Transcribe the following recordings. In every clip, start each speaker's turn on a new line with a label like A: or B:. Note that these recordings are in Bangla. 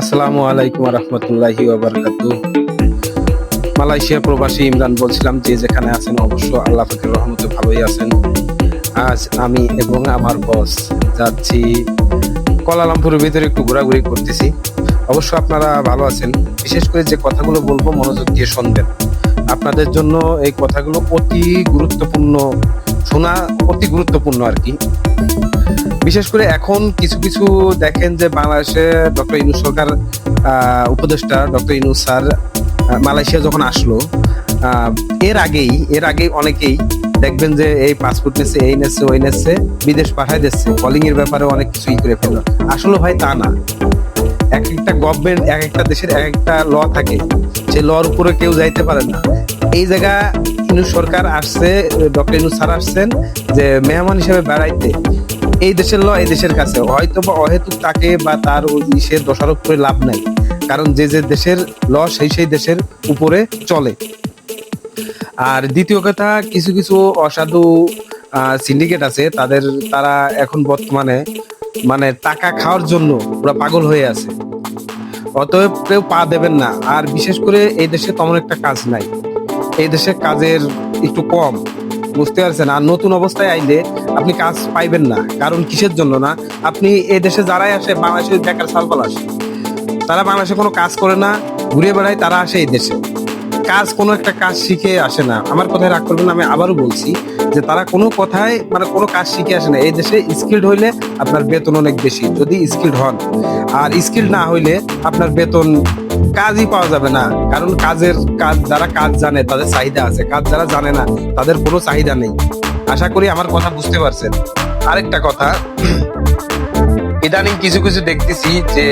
A: আসসালামু আলাইকুম রহমতুল্লাহি মালয়েশিয়া প্রবাসী ইমরান, বলছিলাম যে যেখানে আছেন অবশ্য আল্লাহ ফাকের রহমতে ভালোই আছেন। আজ আমি এবং আমার বস যাচ্ছি কলালামপুরের ভিতরে একটু ঘোরাঘুরি করতেছি। অবশ্য আপনারা ভালো আছেন। বিশেষ করে যে কথাগুলো বলব মনোযোগ দিয়ে শুনবেন। আপনাদের জন্য এই কথাগুলো অতি গুরুত্বপূর্ণ শোনা অতি গুরুত্বপূর্ণ আর কি। বিশেষ করে এখন কিছু কিছু দেখেন যে বাংলাদেশে ডক্টর ইনুস সরকার উপদেষ্টা ডক্টর ইনুস স্যার মালয়েশিয়া যখন আসলো এর আগেই এর আগেই অনেকেই দেখবেন যে এই পাসপোর্ট নেছে, এই নেছে, ওই নেছে, বিদেশ পাঠায় দিচ্ছে। কলিং এর ব্যাপারে অনেক কিছুই করে ফেলল। আসলে ভাই তা না। এক একটা গভর্নমেন্ট এক একটা দেশের এক একটা ল থাকে। সে লর উপরে কেউ যাইতে পারে না। এই জায়গা ইনু সরকার আসছে ডক্টর ইনু স্যার আসছেন যে মেহমান হিসেবে বেড়াইতে। এই দেশের ল এই দেশের কাছে। হয়তো বা অহেতুক তাকে বা তার ইসের দোষারোপ করে লাভ নাই। কারণ যে যে দেশের ল সেই সেই দেশের উপরে চলে। আর দ্বিতীয় কথা, কিছু কিছু অসাধু সিন্ডিকেট আছে। তাদের, তারা এখন বর্তমানে মানে টাকা খাওয়ার জন্য পুরো পাগল হয়ে আছে। অতএব কেউ পা দেবেন না। আর বিশেষ করে এই দেশে তেমন একটা কাজ নাই। এই দেশে কাজের একটু কম। বুঝতে পারছেন? আর নতুন অবস্থায় আইলে আপনি কাজ পাইবেন না, কারণ কিসের জন্য না? আপনি এই দেশে যারাই আসে, বাংলাদেশে বেকার সালপাল আসে। তারা বাংলাদেশে কোনো কাজ করে না, ঘুরে বেড়ায়, তারা আসে এই দেশে। কাজ কোনো একটা কাজ শিখে আসে না। আমার কথায় রাগ করবেন আমি আবারও বলছি যে তারা কোনো কথায় মানে কোনো কাজ শিখে আসে না। এই দেশে স্কিল্ড হইলে আপনার বেতন অনেক বেশি, যদি স্কিল্ড হন। আর স্কিল্ড না হইলে আপনার বেতন কাজই পাওয়া যাবে না। কারণ কাজের কাজ, যারা কাজ জানে, তাদের চাহিদা আছে। কাজ যারা জানে না, তাদের কোনো চাহিদা নেই। আশা করি আমার কথা বুঝতে পারছেন। আরেকটা কথা ইদানিং কিছু কিছু দেখতেছি যে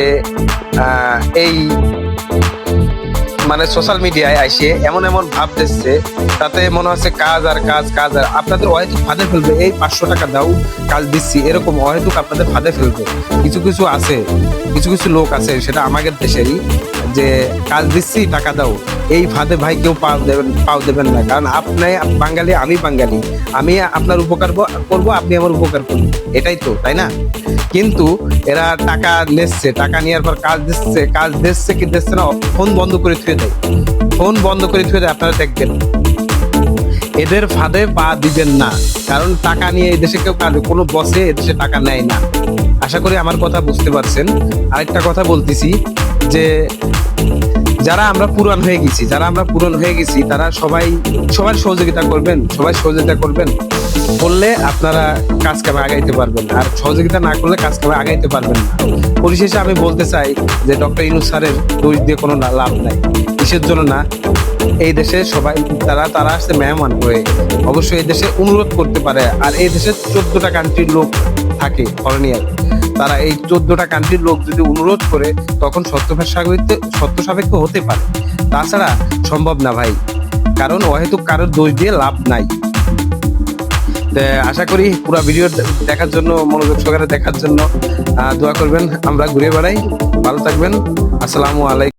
A: এই মানে সোশ্যাল মিডিয়ায় আইসে, এমন এমন ভাব দিচ্ছে তাতে মনে হচ্ছে কাজ আর কাজ কাজ আর আপনাদের অহেতুক ফাঁদে ফেলবে, এই পাঁচশো টাকা দাও কাজ দিচ্ছি, এরকম অহেতুক আপনাদের ফাঁদে ফেলবে। কিছু কিছু আছে, কিছু কিছু লোক আছে, সেটা আমাদের দেশেরই, যে কাজ দিচ্ছি, টাকা দাও, এই ফাঁদে ভাই কেউ পাও দেবেন পাও দেবেন না। কারণ আপনি বাঙালি, আমি বাঙালি, আমি আপনার উপকার করব, আপনি আমার উপকার করবেন, এটাই তো, তাই না? কিন্তু এরা টাকা নিচ্ছে টাকা নেওয়ার পর কাজ দিচ্ছে কাজ দিচ্ছে কি দিচ্ছে না, ফোন বন্ধ করে থুয়ে দেয় ফোন বন্ধ করে ছুঁয়ে আপনারা দেখবেন। এদের ফাঁদে পা দিবেন না, কারণ টাকা নিয়ে এদেশে দেশে কেউ কাজ, কোনো বসে এদেশে টাকা নেয় না। আশা করি আমার কথা বুঝতে পারছেন। আরেকটা কথা বলতেছি যে যারা আমরা পুরান হয়ে গেছি, যারা আমরা পুরান হয়ে গেছি, তারা সবাই সবার সহযোগিতা করবেন, সবাই সহযোগিতা করবেন। করলে আপনারা কাজ কামে আগাইতে পারবেন, আর সহযোগিতা না করলে কাজ কামে আগাইতে পারবেন না। পরিশেষে আমি বলতে চাই যে ডক্টর ইনু স্যারের দোষ দিয়ে কোনো লাভ নাই। কিসের জন্য না, এই দেশে সবাই তারা তারা আসছে মেহমান হয়ে অবশ্যই এই দেশে অনুরোধ করতে পারে, আর এই দেশে চোদ্দটা কান্ট্রির লোক থাকে ফরেনিয়ার তারা এই চোদ্দটা কান্ট্রির লোক যদি অনুরোধ করে, তখন সত্য সাপেক্ষ সত্য সাপেক্ষ হতে পারে। তাছাড়া সম্ভব না ভাই, কারণ অহেতুক কারোর দোষ দিয়ে লাভ নাই। আশা করি পুরো ভিডিও দেখার জন্য, মনোযোগ সহকারে দেখার জন্য দোয়া করবেন। আমরা ঘুরে বেড়াই। ভালো থাকবেন। আসসালামু আলাইকুম।